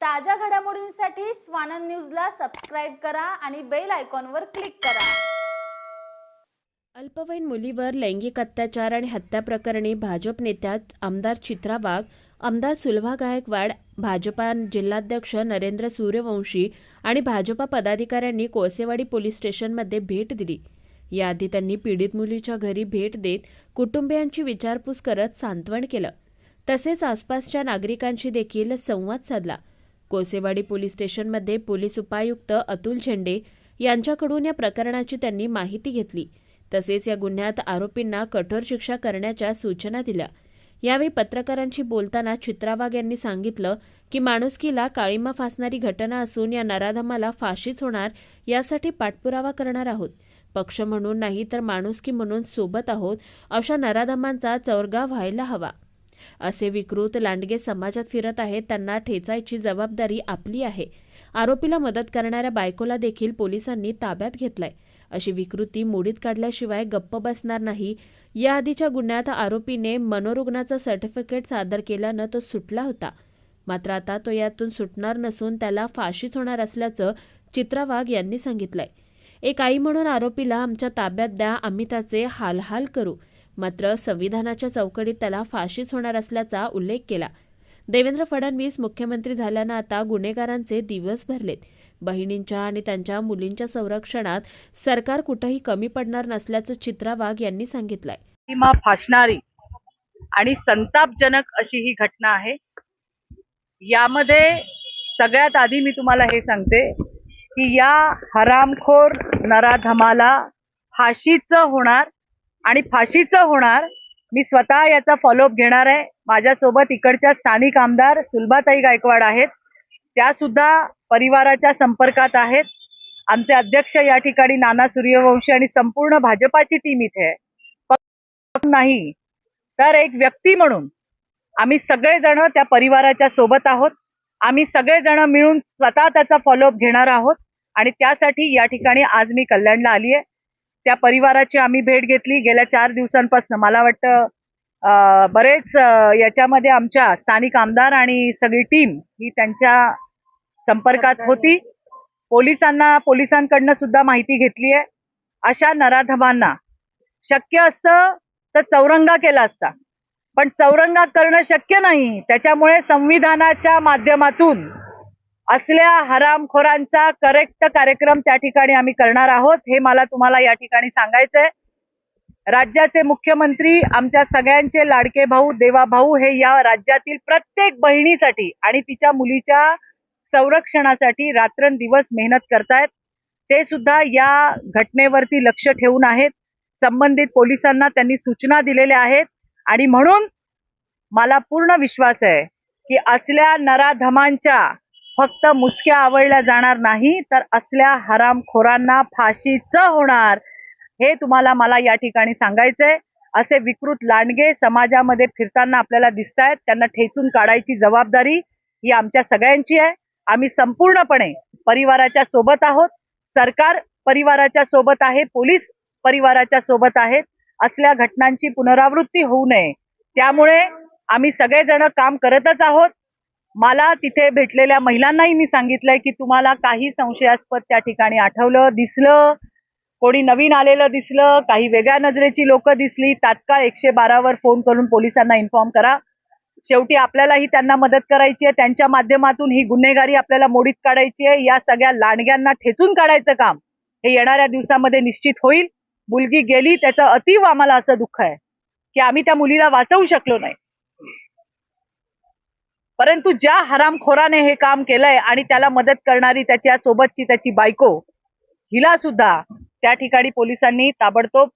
ताज्या घडामोडींसाठी स्वानंद न्यूजला सबस्क्राईब करा आणि बेल आयकॉनवर क्लिक करा. अल्पवयीन मुलीवर लैंगिक अत्याचार आणि हत्या प्रकरणी भाजप नेत्या आमदार चित्रा वाघ आमदार सुलभा गायकवाड भाजपा जिल्हाध्यक्ष नरेंद्र सूर्यवंशी आणि भाजपा पदाधिकाऱ्यांनी कोळसेवाडी पोलीस स्टेशनमध्ये भेट दिली. याआधी त्यांनी पीडित मुलीच्या घरी भेट देत कुटुंबियांची विचारपूस करत सांत्वन केलं. तसेच आसपासच्या नागरिकांशी देखील संवाद साधला. कोसेवाडी पोलीस स्टेशनमध्ये पोलीस उपायुक्त अतुल झेंडे यांच्याकडून या प्रकरणाची त्यांनी माहिती घेतली. तसेच या गुन्ह्यात आरोपींना कठोर शिक्षा करण्याच्या सूचना दिल्या. यावेळी पत्रकारांशी बोलताना चित्रावाग यांनी सांगितलं की माणुसकीला काळीमा फासणारी घटना असून या नराधमाला फाशीच होणार यासाठी पाठपुरावा करणार आहोत. पक्ष म्हणून नाही तर माणुसकी म्हणून सोबत आहोत अशा नराधमांचा चौरगा व्हायला हवा. असे विकृत लांडगे समाजात फिरत आहेत त्यांना ठेचायची जबाबदारी आपली आहे. आरोपीला मदत करणाऱ्या बायकोला देखील पोलिसांनी ताब्यात घेतलाय. अशी विकृती मोडीत काढल्याशिवाय गप्प बसणार नाही. याआधीच्या गुन्ह्यात आरोपीने मनोरुग्णाचं सर्टिफिकेट सादर केल्यानं तो सुटला होता. मात्र आता तो यातून सुटणार नसून त्याला फाशीच होणार असल्याचं चित्रा वाघ यांनी सांगितलंय. एक आई म्हणून आरोपीला आमच्या ताब्यात द्या आम्ही त्याचे हालहाल करू. मात्र संविधानाच्या चौकटीत त्याला फाशीच होणार असल्याचा उल्लेख केला. देवेंद्र फडणवीस मुख्यमंत्री झाल्यानं आता गुन्हेगारांचे दिवस भरलेत. बहिणींच्या आणि त्यांच्या मुलींच्या संरक्षणात सरकार कुठंही कमी पडणार नसल्याचं चित्रा वाघ यांनी सांगितलंय. सीमा फासणारी आणि संतापजनक अशी ही घटना आहे. यामध्ये सगळ्यात आधी मी तुम्हाला हे सांगते की या हरामखोर नराधमाला फाशीचं होणार आणि फाशीचं होणार मी स्वतः याचा फॉलोअप घेणार आहे. माझ्यासोबत इकडच्या स्थानिक आमदार सुलभाताई गायकवाड आहेत. त्या सुद्धा परिवाराच्या संपर्कात आहेत. आमचे अध्यक्ष या ठिकाणी नाना सूर्यवंशी आणि संपूर्ण भाजपाची टीम इथे आहे. नाही तर एक व्यक्ती म्हणून आम्ही सगळेजण त्या परिवाराच्या सोबत आहोत. आम्ही सगळेजण मिळून स्वतः त्याचा फॉलोअप घेणार आहोत. आणि त्यासाठी या ठिकाणी आज मी कल्याणला आली आहे त्या परिवाराची आम्ही भेट घेतली. गेल्या चार दिवसांपासून. मला वाटतं बरेच याच्यामध्ये आमच्या स्थानिक आमदार आणि सगळी टीम ही त्यांच्या संपर्कात होती. पोलिसांना पोलिसांकडनं सुद्धा माहिती घेतली आहे. अशा नराधमांना शक्य असतं तर चौरंगा केला असता. पण चौरंगा करणं शक्य नाही. त्याच्यामुळे संविधानाच्या माध्यमातून असल्या हरामखोरांचा करेक्ट कार्यक्रम त्या ठिकाणी आम्ही करणार आहोत. हे मला तुम्हाला या ठिकाणी सांगायचंय. राज्याचे मुख्यमंत्री आमच्या सगळ्यांचे लाडके भाऊ देवा भाऊ हे या राज्यातील प्रत्येक बहिणीसाठी आणि तिच्या मुलीच्या संरक्षणासाठी रात्रंदिवस मेहनत करतायत. ते सुद्धा या घटनेवरती लक्ष ठेवून आहेत. संबंधित पोलिसांना त्यांनी सूचना दिलेल्या आहेत. आणि म्हणून मला पूर्ण विश्वास आहे की असल्या नराधमांच्या फक्त मुसक्या आवडल्या जाणार नाही तर असल्या हरामखोरांना फाशीचं होणार. हे तुम्हाला मला या ठिकाणी सांगायचंय. असे विकृत लांडगे समाजामध्ये फिरताना आपल्याला दिसत आहेत त्यांना ठेचून काढायची जबाबदारी ही आमच्या सगळ्यांची आहे. आम्ही संपूर्णपणे परिवाराच्या सोबत आहोत. सरकार परिवाराच्या सोबत आहे. पोलीस परिवाराच्या सोबत आहेत. असल्या घटनांची पुनरावृत्ती होऊ नये. त्यामुळे आम्ही सगळेजण काम करतच आहोत. मला तिथे भेटलेल्या महिलांनाही मी सांगितलंय की तुम्हाला काही संशयास्पद त्या ठिकाणी आठवलं दिसलं कोणी नवीन आलेलं दिसलं काही वेगळ्या नजरेची लोक दिसली तात्काळ एकशे बारावर फोन करून पोलिसांना इन्फॉर्म करा. शेवटी आपल्यालाही त्यांना मदत करायची आहे त्यांच्या माध्यमातून ही गुन्हेगारी आपल्याला मोडीत काढायची आहे या सगळ्या लांडग्यांना ठेचून काढायचं काम हे येणाऱ्या दिवसामध्ये निश्चित होईल. मुलगी गेली त्याचं अतीव आम्हाला असं दुःख आहे की आम्ही त्या मुलीला वाचवू शकलो नाही. परंतु ज्या हरामखोराने हे काम केलंय आणि त्याला मदत करणारी त्याच्या सोबतची त्याची बायको हिला सुद्धा त्या ठिकाणी पोलिसांनी ताबडतोब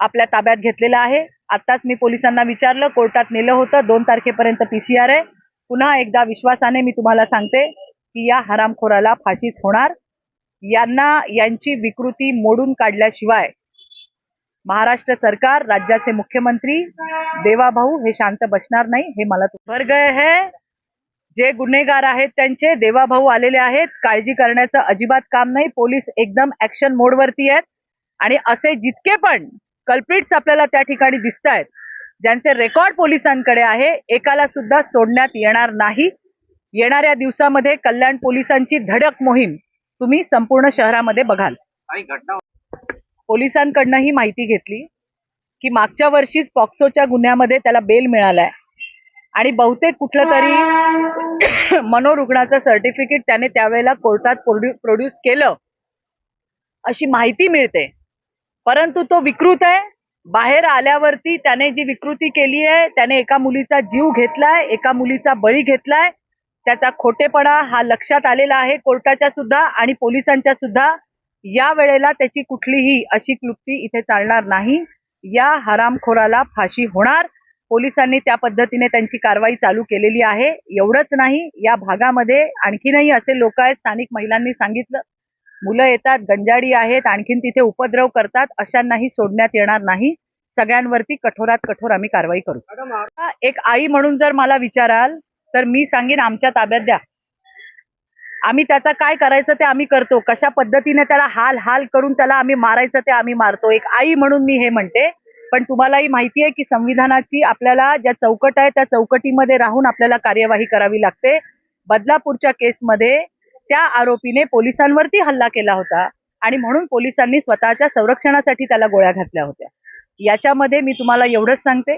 आपल्या ताब्यात घेतलेलं आहे. आताच मी पोलिसांना विचारलं कोर्टात नेलं होतं. दोन तारखेपर्यंत पीसीआर आहे. पुन्हा एकदा विश्वासाने मी तुम्हाला सांगते की या हरामखोराला फाशीच होणार. यांना यांची विकृती मोडून काढल्याशिवाय महाराष्ट्र सरकार राज्याचे मुख्यमंत्री देवाभाऊ हे शांत बसणार नाही हे मला भर गए है. जे गुन्हेगार आहेत त्यांचे देवाभाऊ आलेले आहेत काळजी करण्याचं अजिबात काम नाही पोलीस एकदम ऍक्शन मोडवरती आहेत. आणि असे जितके पण कल्प्रिट्स आपल्याला त्या ठिकाणी दिसत आहेत ज्यांचे रेकॉर्ड पोलिसांकडे आहे एकाला सुद्धा सोडण्यात येणार नाही. येणाऱ्या दिवसामध्ये कल्याण पोलिसांची धडक मोहीम तुम्ही संपूर्ण शहरामध्ये बघाल. पोलिसांकडनं ही माहिती घेतली की मागच्या वर्षीच पॉक्सोच्या गुन्ह्यामध्ये त्याला बेल मिळालाय. आणि बहुतेक कुठलं तरी मनोरुग्णाचं सर्टिफिकेट त्याने त्यावेळेला कोर्टात प्रोड्यूस केलं. अशी माहिती मिळते. परंतु तो विकृत आहे. बाहेर आल्यावरती त्याने जी विकृती केली आहे त्याने एका मुलीचा जीव घेतलाय एका मुलीचा बळी घेतलाय. त्याचा खोटेपणा हा लक्षात आलेला आहे कोर्टाच्या सुद्धा आणि पोलिसांच्या सुद्धा. या वेळेला त्याची कुठलीही अशी क्लुप्ती इथे चालणार नाही. या हरामखोराला फाशी होणार. पोलिसांनी त्या पद्धतीने त्यांची कारवाई चालू केलेली आहे. एवढंच नाही या भागामध्ये आणखीनही असे लोक आहेत स्थानिक महिलांनी सांगितलं. मुलं येतात गंजाडी आहेत आणखीन तिथे उपद्रव करतात अशांनाही सोडण्यात येणार नाही. सगळ्यांवरती कठोरात कठोर आम्ही कारवाई करू. एक आई म्हणून जर मला विचाराल तर मी सांगेन आमच्या ताब्यात द्या. आम्ही त्याचा काय करायचं ते आम्ही करतो. कशा पद्धतीने त्याला हाल हाल करून त्याला आम्ही मारायचं ते आम्ही मारतो. एक आई म्हणून मी हे म्हणते पण तुम्हालाही माहिती आहे की संविधानाची आपल्याला ज्या चौकट आहे त्या चौकटीमध्ये राहून आपल्याला कार्यवाही करावी लागते. बदलापूरच्या केसमध्ये त्या आरोपीने पोलिसांवरती हल्ला केला होता आणि म्हणून पोलिसांनी स्वतःच्या संरक्षणासाठी त्याला गोळ्या घातल्या होत्या. याच्यामध्ये मी तुम्हाला एवढंच सांगते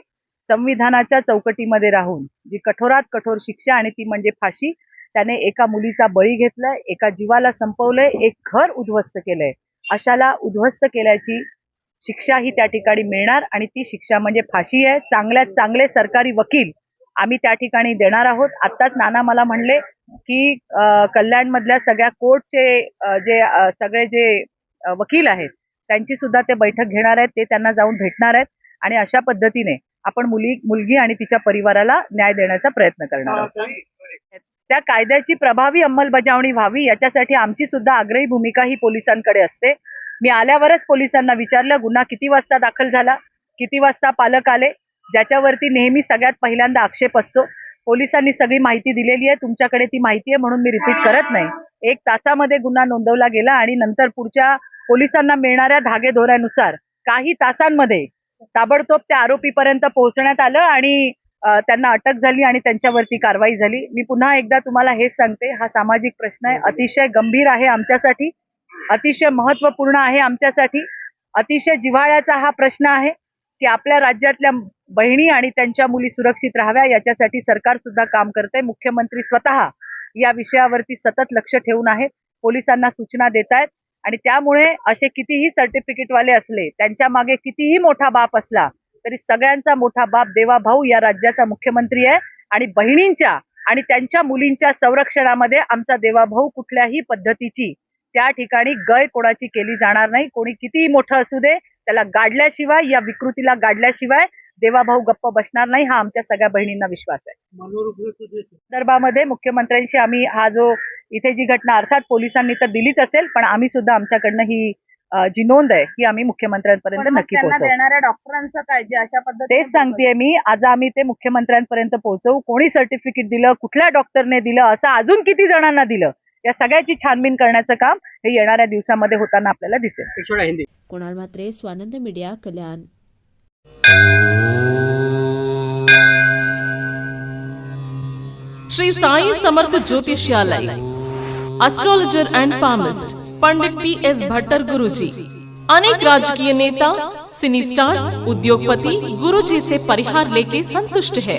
संविधानाच्या चौकटीमध्ये राहून जी कठोरात कठोर शिक्षा आणि ती म्हणजे फाशी त्याने एका मुलीचा बळी घेतलाय एका जीवाला संपवलंय एक घर उद्ध्वस्त केलंय. अशाला उद्ध्वस्त केल्याची शिक्षा ही त्या ठिकाणी मिळणार आणि ती शिक्षा म्हणजे फाशी आहे. चांगल्यात चांगले सरकारी वकील आम्ही त्या ठिकाणी देणार आहोत. आत्ताच नाना मला म्हणले की कल्याणमधल्या सगळ्या कोर्टचे जे सगळे जे वकील आहेत त्यांची सुद्धा ते बैठक घेणार आहेत ते त्यांना जाऊन भेटणार आहेत आणि अशा पद्धतीने आपण मुली मुलगी आणि तिच्या परिवाराला न्याय देण्याचा प्रयत्न करणार आहोत. त्या कायद्याची प्रभावी अंमलबजावणी व्हावी याच्यासाठी आमची सुद्धा आग्रही भूमिका ही पोलिसांकडे असते. मी आल्यावरच पोलिसांना विचारलं गुन्हा किती वाजता दाखल झाला किती वाजता पालक आले? ज्याच्यावरती नेहमी सगळ्यात पहिल्यांदा आक्षेप असतो. पोलिसांनी सगळी माहिती दिलेली आहे तुमच्याकडे ती माहिती आहे म्हणून मी रिपीट करत नाही. एक तासामध्ये गुन्हा नोंदवला गेला आणि नंतर पुढच्या पोलिसांना मिळणाऱ्या धागेदोऱ्यानुसार काही तासांमध्ये ताबडतोब त्या आरोपीपर्यंत पोहोचण्यात आलं आणि त्यांना अटक झाली आणि त्यांच्यावरती कारवाई झाली. मी पुन्हा एकदा तुम्हाला हेच सांगते हा सामाजिक प्रश्न आहे अतिशय गंभीर आहे आमच्यासाठी. अतिशय महत्त्वपूर्ण आहे आमच्यासाठी. अतिशय जिव्हाळ्याचा हा प्रश्न आहे की आपल्या राज्यातल्या बहिणी आणि त्यांच्या मुली सुरक्षित राहाव्या याच्यासाठी सरकार सुद्धा काम करते मुख्यमंत्री स्वतः या विषयावरती सतत लक्ष ठेवून आहेत पोलिसांना सूचना देत आहेत आणि त्यामुळे असे कितीही सर्टिफिकेटवाले असले त्यांच्या मागे कितीही मोठा बाप असला तरी सगळ्यांचा मोठा बाप देवा भाऊ या राज्याचा मुख्यमंत्री आहे आणि बहिणींच्या आणि त्यांच्या मुलींच्या संरक्षणामध्ये आमचा देवाभाऊ कुठल्याही पद्धतीची त्या ठिकाणी गय कोणाची केली जाणार नाही. कोणी कितीही मोठं असू दे त्याला गाडल्याशिवाय या विकृतीला गाडल्याशिवाय देवाभाऊ गप्प बसणार नाही हा आमच्या सगळ्या बहिणींना विश्वास आहे. संदर्भामध्ये मुख्यमंत्र्यांशी आम्ही हा जो इथे जी घटना अर्थात पोलिसांनी तर दिलीच असेल पण आम्ही सुद्धा आमच्याकडनं ही जी नोंद आहे ही आम्ही मुख्यमंत्र्यांपर्यंत नक्की देणाऱ्या डॉक्टरांचं काय? जे अशा पद्धतीने तेच सांगतेय मी आज आम्ही ते मुख्यमंत्र्यांपर्यंत पोहोचवू. कोणी सर्टिफिकेट दिलं कुठल्या डॉक्टरने दिलं असं अजून किती जणांना दिलं? या सगळ्याची छानबीन करण्याचं काम हे येणाऱ्या दिवसामध्ये होताना आपल्याला दिसेल. Kunal Mhatre Swanand media Kalyan. Shri Sai Samarth ज्योतिष्यालय astrologer and palmist Pandit T S Bhattar Guruji अनेक राजकीय नेता सिनी स्टार्स उद्योगपति गुरुजी से परिहार लेके संतुष्ट है.